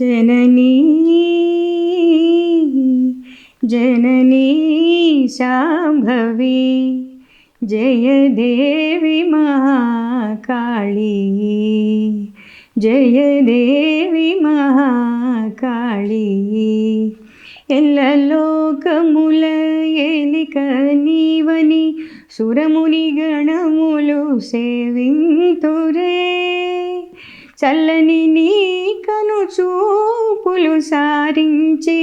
జననీ జననీ శాంభవి జయదేవి మహాకాళీ జయదేవి మహాకాళీ. ఎల్ల లోకముల ఎలిక నీవని సురముని గణములు సేవింతు చల్లని నీ కను చూపులు సారించి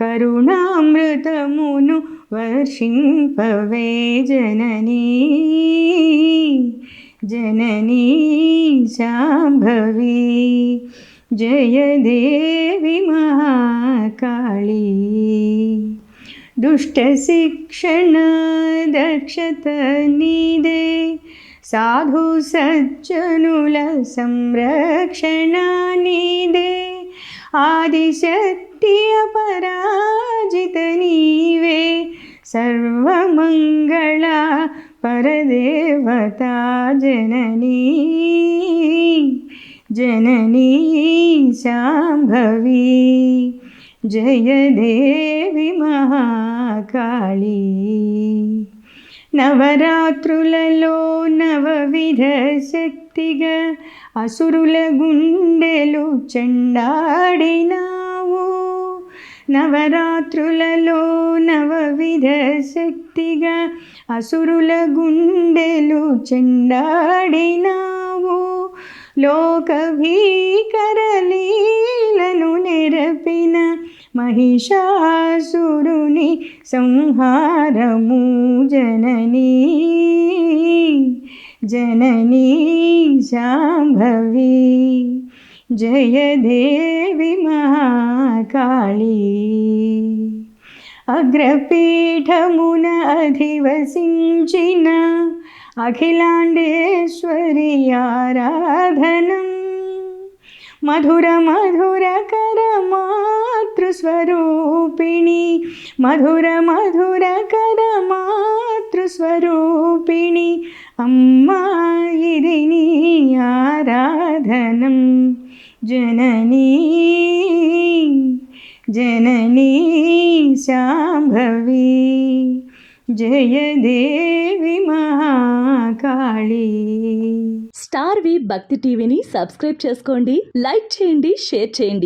కరుణామృతమును వర్షింపవే జననీ जननी शाम्भवी जय देवी महाकाळी दुष्टशिक्षण दक्षत निदे साधु सज्जनुल संरक्षणानिदे आदिशक्ति अपराजित नीवे। सर्वमङ्गला परदेवता जननी। जननी शाम्भवी जय देवी महाकाళీ నవరాత్రులలో నవవిధ శక్తిగా అసురుల గుండెలు చెండాడినావు. నవరాత్రులలో నవవిధ శక్తిగా అసురుల గుండెలు చెండాడినావు. లోక భీకరలీలను నెరపిన మహిషాసురుని సంహారము జననీ జననీ శాంభవి జయ దేవి మహాకాళీ అగ్రపీఠమున అధివసించిన అఖిలాండేశ్వరి ఆరాధనం మధుర మధురకర మాతృస్వరూపిణి మధుర మధుర కర మాతృస్వరూపిణి. అమ్మా ఇది నీ ఆరాధనం. జననీ జననీ శాంభవి. జయ దేవి మహాకాళి. స్టార్ వి భక్తి టీవీని సబ్స్క్రైబ్ చేసుకోండి లైక్ చేయండి షేర్ చేయండి.